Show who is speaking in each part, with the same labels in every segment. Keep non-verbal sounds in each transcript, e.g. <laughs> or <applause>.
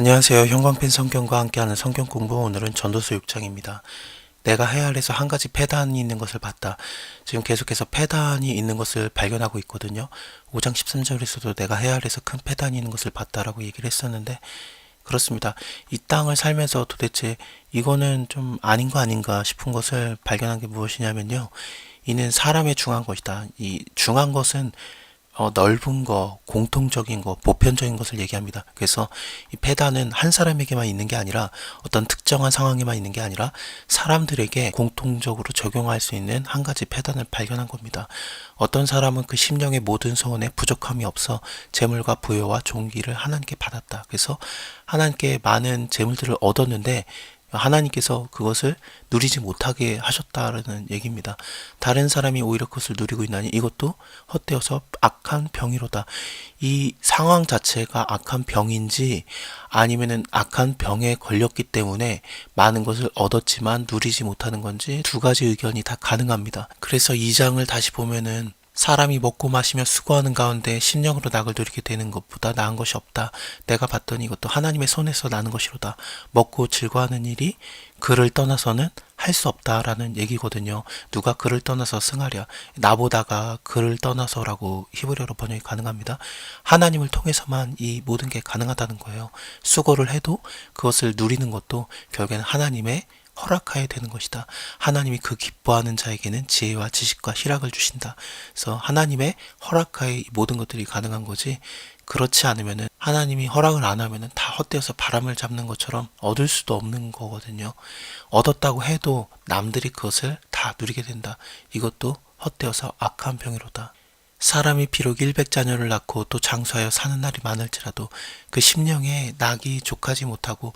Speaker 1: 안녕하세요. 형광펜 성경과 함께하는 성경 공부 오늘은 전도서 6장입니다. 내가 해야 할 에서 한 가지 폐단이 있는 것을 봤다. 지금 계속해서 폐단이 있는 것을 발견하고 있거든요. 5장 13절에서도 내가 해야 할 에서 큰 폐단이 있는 것을 봤다라고 얘기를 했었는데 그렇습니다. 이 땅을 살면서 도대체 이거는 좀 아닌 거 아닌가 싶은 것을 발견한 게 무엇이냐면요. 이는 사람의 중한 것이다. 이 중한 것은 어, 넓은 거, 공통적인 거, 보편적인 것을 얘기합니다. 그래서 이 패단은 한 사람에게만 있는 게 아니라 어떤 특정한 상황에만 있는 게 아니라 사람들에게 공통적으로 적용할 수 있는 한 가지 패단을 발견한 겁니다. 어떤 사람은 그 심령의 모든 소원에 부족함이 없어 재물과 부여와 종기를 하나님께 받았다. 그래서 하나님께 많은 재물들을 얻었는데 하나님께서 그것을 누리지 못하게 하셨다라는 얘기입니다. 다른 사람이 오히려 그것을 누리고 있나니 이것도 헛되어서 악한 병이로다. 이 상황 자체가 악한 병인지 아니면은 악한 병에 걸렸기 때문에 많은 것을 얻었지만 누리지 못하는 건지 두 가지 의견이 다 가능합니다. 그래서 이 장을 다시 보면은 사람이 먹고 마시며 수고하는 가운데 심령으로 낙을 누리게 되는 것보다 나은 것이 없다. 내가 봤더니 이것도 하나님의 손에서 나는 것이로다. 먹고 즐거워하는 일이 그를 떠나서는 할 수 없다라는 얘기거든요. 누가 그를 떠나서 승하랴. 나보다가 그를 떠나서라고 히브리어로 번역이 가능합니다. 하나님을 통해서만 이 모든 게 가능하다는 거예요. 수고를 해도 그것을 누리는 것도 결국에는 하나님의 허락하여야 되는 것이다. 하나님이 그 기뻐하는 자에게는 지혜와 지식과 희락을 주신다. 그래서 하나님의 허락하에 이 모든 것들이 가능한 거지. 그렇지 않으면은 하나님이 허락을 안 하면은 다 헛되어서 바람을 잡는 것처럼 얻을 수도 없는 거거든요. 얻었다고 해도 남들이 그것을 다 누리게 된다. 이것도 헛되어서 악한 병이로다. 사람이 비록 100자녀를 낳고 또 장수하여 사는 날이 많을지라도 그 심령에 낙이 족하지 못하고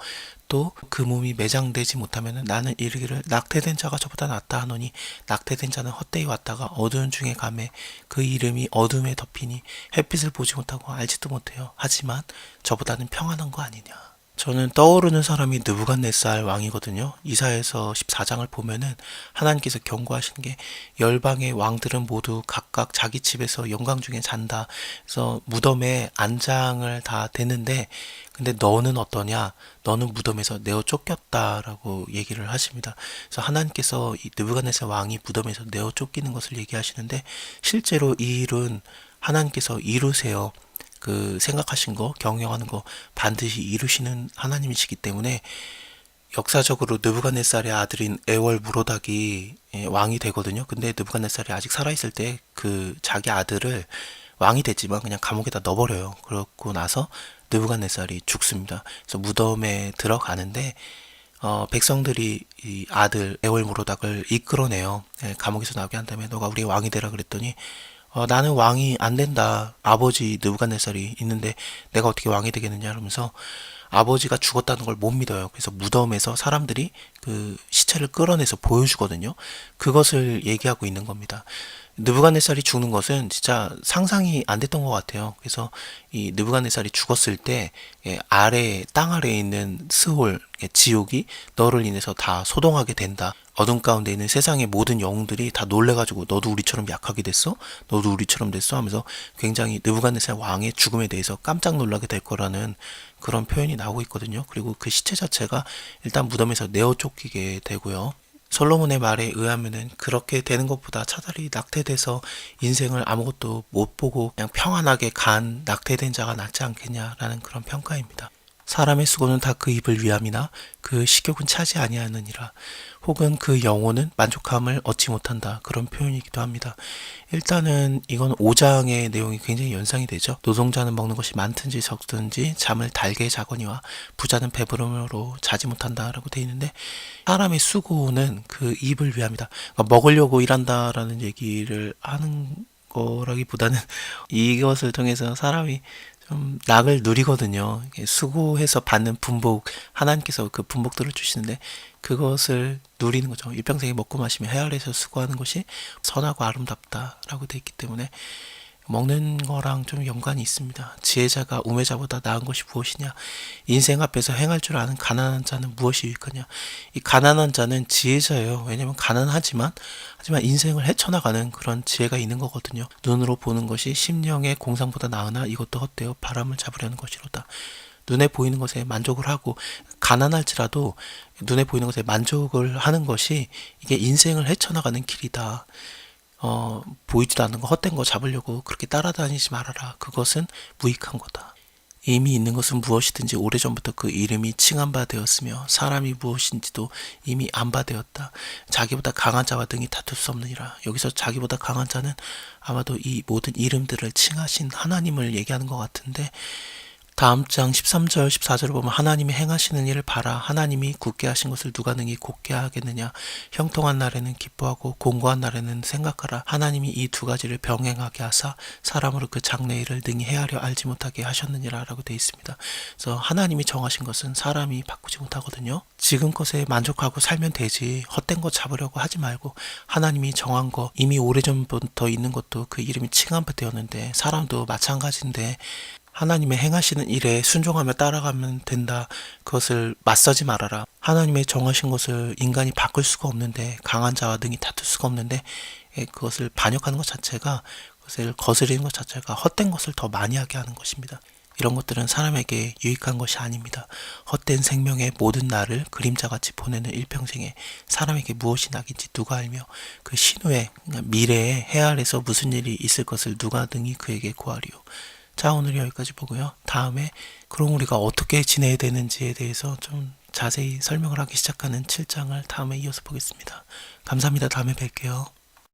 Speaker 1: 또 그 몸이 매장되지 못하면 나는 이르기를 낙태된 자가 저보다 낫다 하노니 낙태된 자는 헛되이 왔다가 어두운 중에 감에 그 이름이 어둠에 덮이니 햇빛을 보지 못하고 알지도 못해요. 하지만 저보다는 평안한 거 아니냐. 저는 떠오르는 사람이 느부갓네살 왕이거든요. 이사에서 14장을 보면은 하나님께서 경고하신 게 열방의 왕들은 모두 각각 자기 집에서 영광 중에 잔다. 그래서 무덤에 안장을 다 대는데 근데 너는 어떠냐? 너는 무덤에서 내어 쫓겼다라고 얘기를 하십니다. 그래서 하나님께서 이 느부갓네살 왕이 무덤에서 내어 쫓기는 것을 얘기하시는데 실제로 이 일은 하나님께서 이루세요. 그 생각하신 거, 경영하는 거 반드시 이루시는 하나님이시기 때문에 역사적으로 느부갓네살의 아들인 에월 무로닥이 예, 왕이 되거든요. 근데 느부갓네살이 아직 살아있을 때 그 자기 아들을 왕이 됐지만 그냥 감옥에다 넣어버려요. 그렇고 나서 느부갓네살이 죽습니다. 그래서 무덤에 들어가는데 어, 백성들이 이 아들 에월 무로닥을 이끌어내요. 예, 감옥에서 나오게 한 다음에 너가 우리의 왕이 되라 그랬더니 어, 나는 왕이 안 된다. 아버지 느부갓네살이 있는데 내가 어떻게 왕이 되겠느냐 이러면서 아버지가 죽었다는 걸 못 믿어요. 그래서 무덤에서 사람들이 그 시체를 끌어내서 보여주거든요. 그것을 얘기하고 있는 겁니다. 느부갓네살이 죽는 것은 진짜 상상이 안 됐던 것 같아요. 그래서 이 느부갓네살이 죽었을 때 예, 아래 땅 아래에 있는 스홀 예, 지옥이 너를 인해서 다 소동하게 된다. 어둠 가운데 있는 세상의 모든 영웅들이 다 놀래가지고 너도 우리처럼 약하게 됐어? 너도 우리처럼 됐어? 하면서 굉장히 느부갓네살 왕의 죽음에 대해서 깜짝 놀라게 될 거라는 그런 표현이 나오고 있거든요. 그리고 그 시체 자체가 일단 무덤에서 내어 쫓기게 되고요. 솔로몬의 말에 의하면은 그렇게 되는 것보다 차라리 낙태돼서 인생을 아무것도 못 보고 그냥 평안하게 간 낙태된 자가 낫지 않겠냐라는 그런 평가입니다. 사람의 수고는 다 그 입을 위함이나 그 식욕은 차지 아니하느니라. 혹은 그 영혼은 만족함을 얻지 못한다. 그런 표현이기도 합니다. 일단은 이건 5장의 내용이 굉장히 연상이 되죠. 노동자는 먹는 것이 많든지 적든지 잠을 달게 자거니와 부자는 배부름으로 자지 못한다라고 되어 있는데 사람의 수고는 그 입을 위함이다. 그러니까 먹으려고 일한다라는 얘기를 하는 거라기보다는 <laughs> 이것을 통해서 사람이 좀 낙을 누리거든요. 수고해서 받는 분복, 하나님께서 그 분복들을 주시는데 그것을 누리는 거죠. 일평생에 먹고 마시며 헤아려서 수고하는 것이 선하고 아름답다라고 되어 있기 때문에 먹는 거랑 좀 연관이 있습니다. 지혜자가 우매자보다 나은 것이 무엇이냐? 인생 앞에서 행할 줄 아는 가난한 자는 무엇이 유익하냐? 이 가난한 자는 지혜자예요. 왜냐면 가난하지만 하지만 인생을 헤쳐나가는 그런 지혜가 있는 거거든요. 눈으로 보는 것이 심령의 공상보다 나으나 이것도 헛되어 바람을 잡으려는 것이로다. 눈에 보이는 것에 만족을 하고 가난할지라도 눈에 보이는 것에 만족을 하는 것이 이게 인생을 헤쳐나가는 길이다. 어, 보이지도 않는 거 헛된 거 잡으려고 그렇게 따라다니지 말아라. 그것은 무익한 거다. 이미 있는 것은 무엇이든지 오래전부터 그 이름이 칭한 바 되었으며 사람이 무엇인지도 이미 안 바 되었다. 자기보다 강한 자와 등이 다툴 수 없느니라. 여기서 자기보다 강한 자는 아마도 이 모든 이름들을 칭하신 하나님을 얘기하는 것 같은데 다음 장 13절 14절을 보면 하나님이 행하시는 일을 봐라. 하나님이 굳게 하신 것을 누가 능히 곧게 하겠느냐? 형통한 날에는 기뻐하고 공고한 날에는 생각하라. 하나님이 이 두 가지를 병행하게 하사 사람으로 그 장래 일을 능히 헤아려 알지 못하게 하셨느니라 라고 되어 있습니다. 그래서 하나님이 정하신 것은 사람이 바꾸지 못하거든요. 지금 것에 만족하고 살면 되지. 헛된 거 잡으려고 하지 말고 하나님이 정한 거 이미 오래전부터 있는 것도 그 이름이 칭한 바 되었는데 사람도 마찬가지인데 하나님의 행하시는 일에 순종하며 따라가면 된다. 그것을 맞서지 말아라. 하나님의 정하신 것을 인간이 바꿀 수가 없는데 강한 자와 등이 다툴 수가 없는데 예, 그것을 반역하는 것 자체가 그것을 거스르는 것 자체가 헛된 것을 더 많이 하게 하는 것입니다. 이런 것들은 사람에게 유익한 것이 아닙니다. 헛된 생명의 모든 날을 그림자같이 보내는 일평생에 사람에게 무엇이 낙인지 누가 알며 그 신후에 그러니까 미래에 해 아래서 무슨 일이 있을 것을 누가 등이 그에게 구하리요. 자, 오늘 여기까지 보고요. 다음에 그럼 우리가 어떻게 지내야 되는지에 대해서 좀 자세히 설명을 하기 시작하는 7장을 다음에 이어서 보겠습니다. 감사합니다. 다음에 뵐게요.